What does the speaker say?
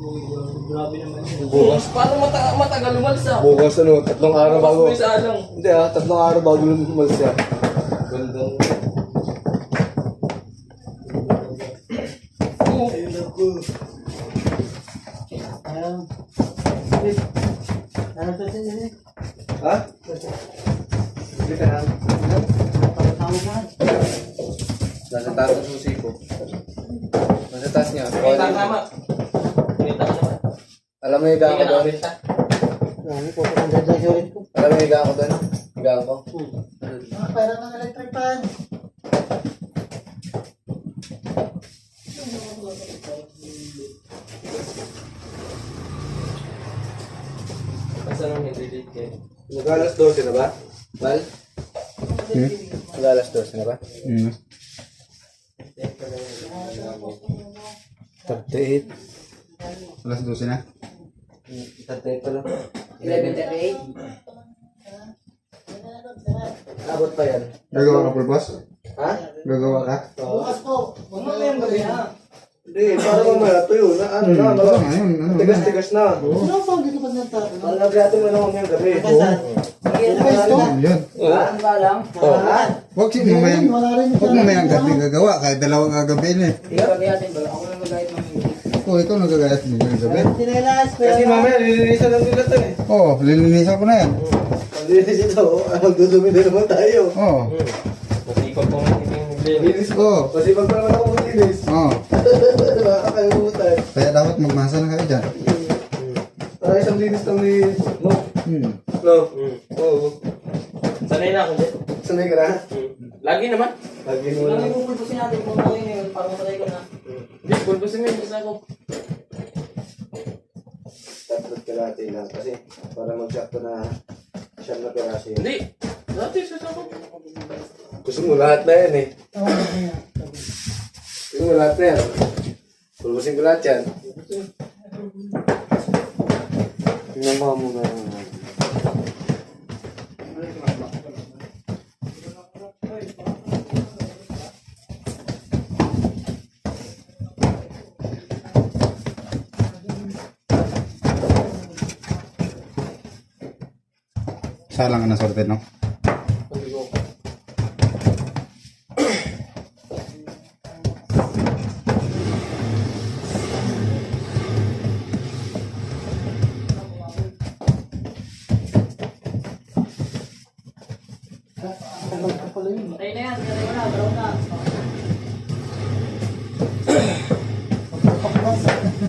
Grabe naman yun. Bukas. Paano mata matagal umalsa? Bukas ano, tatlong araw bago. Bukas mo sa alang. Hindi ah, tatlong araw bago lumalas siya. Gandang. Oo. Ayun ako. Ha? Hindi ka ka. Nasa taas ang susi ko. Nasa taas niya. Tama. Alam mo yung higa Hindi ko ka doon? Ano po, ang ganda yung ko. Alam mo yung higa ko doon? Higa ko. Ah, para ng electric fan. Basta nang nag-delete kayo. Nag-alas 12 na ba? Mal? Hmm? Nag-alas 12 na ba? Hmm. 38. Alas 12 na. 38 pa lang. 11.38. Abot pa yan. Gagawa ka pulpos? Ha? Gagawa ka? Bukas po. Mamaya yung gabi na. Hindi, para mamaya tuyo na ano na. Ito nga yun. Ano, ano. Tigas-tigas na. Ano pa, hindi ko pa nagtatapos. Malagyato mo naman yung gabi. Yun. Saan ba lang? Huwag si mamayang, Wala rin yung huwag mamayang gabi gagawa. Kahit dalawang gagabi na eh. Ako lang nagayit ng Oo, ikaw nagagayat mo yung pero... Kasi mamaya lilinisan ng nila eh. Oo, lilinisan ko na yan. Linis ito, ah, magdudumi na naman tayo. Oo. Masipag po nga linis. Ko. Kasi pag naman ako maglinis. Oo. Nakakalimutan. Kaya dapat magmasa na kayo dyan. Para isang linis lang ni... No. Hmm. No. Oo. Sanay na ako dyan. Sanay ka na? Lagi naman. Lagi mo Wala lang. yung pupulpusin natin kung ano yun, para matry ko na. Hindi, pulpusin mo yung isa ko. Tatlot ka natin lang. Kasi para mag-sakto na siyam na peraso yun. Hindi. Dati sa ko. Gusto mo lahat na yan eh. Gusto mo lahat na yan. Pulbusin ko lahat yan. Namaha mo Isa lang ang nasorte, no? Patay na yan, patay mo na, brown na.